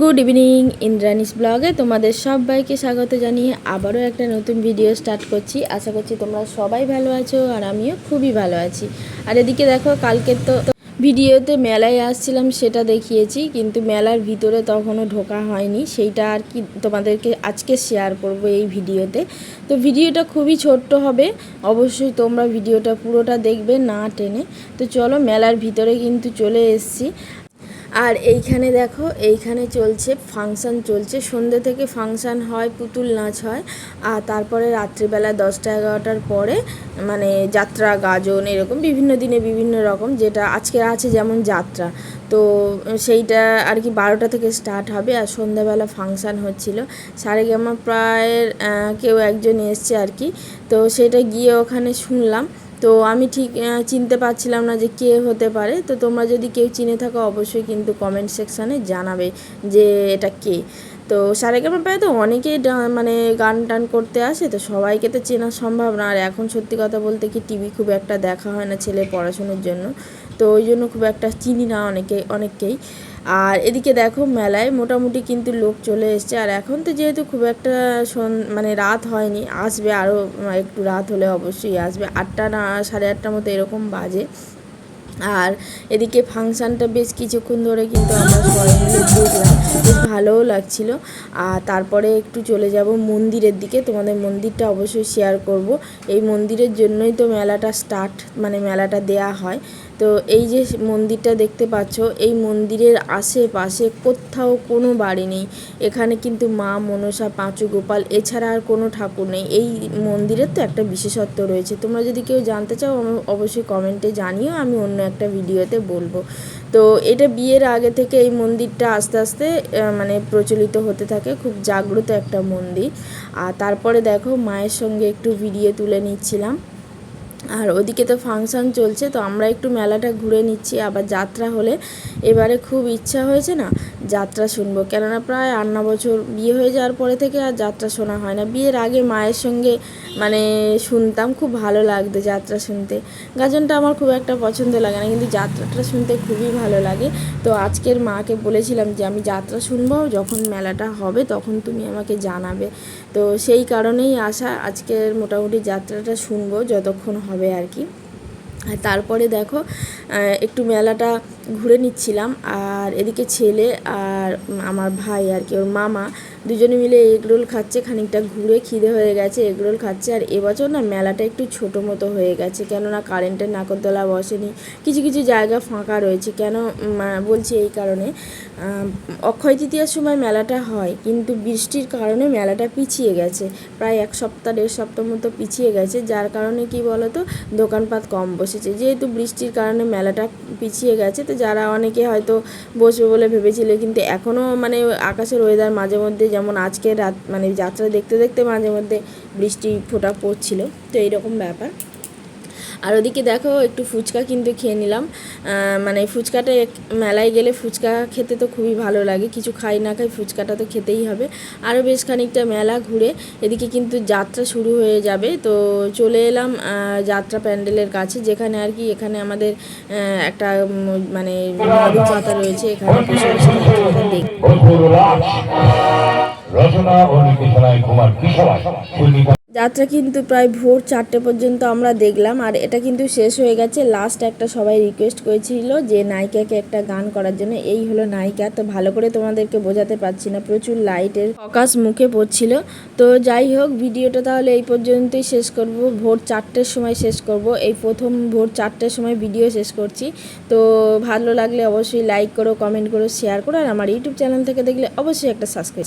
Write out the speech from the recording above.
Good evening Indrani's ব্লগে তোমাদের সবাইকে স্বাগত জানিয়ে আবারও একটা নতুন ভিডিও স্টার্ট করছি। আশা করছি তোমরা সবাই ভালো আছো আর আমিও খুবই ভালো আছি। আর এদিকে দেখো, কালকে তো ভিডিওতে মেলায় আসছিলাম, সেটা দেখিয়েছি, কিন্তু মেলার ভিতরে তখনও ঢোকা হয়নি। সেইটা আর কি তোমাদেরকে আজকে শেয়ার করব এই ভিডিওতে। তো ভিডিওটা খুবই ছোট্ট হবে, অবশ্যই তোমরা ভিডিওটা পুরোটা দেখবে না টেনে। তো চলো, মেলার ভিতরে কিন্তু চলে এসেছি। আর এইখানে দেখো, এইখানে চলছে ফাংশান চলছে। সন্ধ্যে থেকে ফাংশান হয়, পুতুল নাচ হয়। আর তারপরে রাত্রিবেলা দশটা এগারোটার পরে মানে যাত্রা, গাজন এরকম বিভিন্ন দিনে বিভিন্ন রকম যেটা আজকে আছে যেমন যাত্রা। তো সেইটা আর কি বারোটা থেকে স্টার্ট হবে আর সন্ধ্যাবেলা ফাংশান হচ্ছিল। সারেগামা প্রায় কেউ একজন এসছে আর কি। তো সেটা গিয়ে ওখানে শুনলাম। তো আমি ঠিক চিনতে পারছিলাম না যে কে হতে পারে। তো তোমরা যদি কেউ চিনে থাকো, অবশ্যই কিন্তু কমেন্ট সেকশানে জানাবে যে এটা কে। তো সারেগামা পায়ে তো অনেকেই মানে গান টান করতে আসে, তো সবাইকে তো চেনা সম্ভব না। আর এখন সত্যি কথা বলতে কি টিভি খুব একটা দেখা হয় না ছেলে পড়াশুনোর জন্য, তো ওই জন্য খুব একটা চিনি না অনেকে, অনেককেই। আর এদিকে দেখো মেলায় মোটামুটি কিন্তু লোক চলে এসছে। আর এখন তো যেহেতু খুব একটা মানে রাত হয়নি, আসবে আরও একটু রাত হলে অবশ্যই আসবে। আটটা না, সাড়ে আটটার মতো এরকম বাজে। আর এদিকে ফাংশানটা বেশ কিছুক্ষণ ধরে কিন্তু আমার সবাই মিলে দেখলাম। বেশ ভালোও লাগছিল। আর তারপরে একটু চলে যাব মন্দিরের দিকে। তোমাদের মন্দিরটা অবশ্যই শেয়ার করব। এই মন্দিরের জন্যই তো মেলাটা স্টার্ট মানে মেলাটা দেয়া হয়। তো এই যে মন্দিরটা দেখতে পাচ্ছ, এই মন্দিরের আশেপাশে কোথাও কোনো বাড়ি নেই। এখানে কিন্তু মা মনসা পাঁচু গোপাল এছাড়া আর কোনো ঠাকুর নেই। এই মন্দিরের তো একটা বিশেষত্ব রয়েছে। তোমরা যদি কেউ জানতে চাও অবশ্যই কমেন্টে জানিও, আমি অন্য একটা ভিডিওতে বলব। তো এটা বিয়ের আগে থেকে এই মন্দিরটা আস্তে আস্তে মানে প্রচলিত হতে থাকে। খুব জাগ্রত একটা মন্দির। আর তারপরে দেখো, মায়ের সঙ্গে একটু ভিডিও তুলে নিচ্ছিলাম। আর ওদিকে তো ফাংশন চলছে, তো আমরা একটু মেলাটা ঘুরে নিচ্ছি, আবার যাত্রা হলে এবারে খুব ইচ্ছা হয়েছে না যাত্রা শুনব। কেননা প্রায় আট বছর বিয়ে হয়ে যাওয়ার পরে থেকে আর যাত্রা শোনা হয় না। বিয়ের আগে মায়ের সঙ্গে মানে শুনতাম, খুব ভালো লাগতো যাত্রা শুনতে। গাজনটা আমার খুব একটা পছন্দ লাগে না, কিন্তু যাত্রাটা শুনতে খুবই ভালো লাগে। তো আজকের মাকে বলেছিলাম যে, আমি যাত্রা শুনব, যখন মেলাটা হবে তখন তুমি আমাকে জানাবে। তো সেই কারণেই আসা আজকের মোটামুটি যাত্রাটা শুনব, যতক্ষণ হবে আর কি। তারপরে দেখো একটু মেলাটা ঘুরে নিচ্ছিলাম। আর এদিকে ছেলে আর আমার ভাই আর কি, ওর মামা দুজনে মিলে এগরোল খাচ্ছে, খানিকটা ঘুরে খিদে হয়ে গেছে এগরোল খাচ্ছে। আর এবছর না মেলাটা একটু ছোটো মতো হয়ে গেছে, কেননা কারেন্টের নাকরদোলা বসেনি, কিছু কিছু জায়গা ফাঁকা রয়েছে। কেন বলছি এই কারণে অক্ষয় তৃতীয়ার সময় মেলাটা হয়, কিন্তু বৃষ্টির কারণে মেলাটা পিছিয়ে গেছে। প্রায় এক সপ্তাহ, দেড় সপ্তাহ মতো পিছিয়ে গেছে, যার কারণে কি বলতো, দোকানপাট কম বসেছে যেহেতু বৃষ্টির কারণে মেলাটা পিছিয়ে গেছে, তো যারা অনেকে হয়তো বসবে বলে ভেবেছিল, কিন্তু এখনও মানে আকাশের ওয়েদার মাঝে মধ্যে যেমন আজকে রাত মানে যাত্রা দেখতে দেখতে মাঝে মধ্যে বৃষ্টি ফোটা পড়ছিল। তো এইরকম ব্যাপার। আর ওদিকে দেখো, একটু ফুচকা কিন্তু খেয়ে নিলাম। মানে ফুচকাটা মেলায় গেলে ফুচকা খেতে তো খুবই ভালো লাগে। কিছু খাই না খাই ফুচকাটা তো খেতেই হবে। আরও বেশ খানিকটা মেলা ঘুরে এদিকে কিন্তু যাত্রা শুরু হয়ে যাবে। তো চলে এলাম যাত্রা প্যান্ডেলের কাছে, যেখানে আর কি এখানে আমাদের একটা মানে পাতা রয়েছে। এখানে রচনা ও নির্দেশনায় কুমার কিশোর যাত্রা কিন্তু প্রায় ভোর চারটে পর্যন্ত আমরা দেখলাম, আর এটা কিন্তু শেষ হয়ে গেছে। লাস্ট একটা সবাই রিকোয়েস্ট করেছিল যে নায়িকাকে একটা গান করার জন্য। এই হলো নায়িকা। তো ভালো করে তোমাদেরকে বোঝাতে পারছি না, প্রচুর লাইটের ফকাস মুখে পড়ছিল। তো যাই হোক, ভিডিওটা তাহলে এই পর্যন্তই শেষ করব। ভোর চারটের সময় শেষ করব। এই প্রথম ভোর চারটের সময় ভিডিও শেষ করছি। তো ভালো লাগলে অবশ্যই লাইক করো কমেন্ট করো শেয়ার করো, আর আমার ইউটিউব চ্যানেল থেকে দেখলে অবশ্যই একটা সাবস্ক্রাইব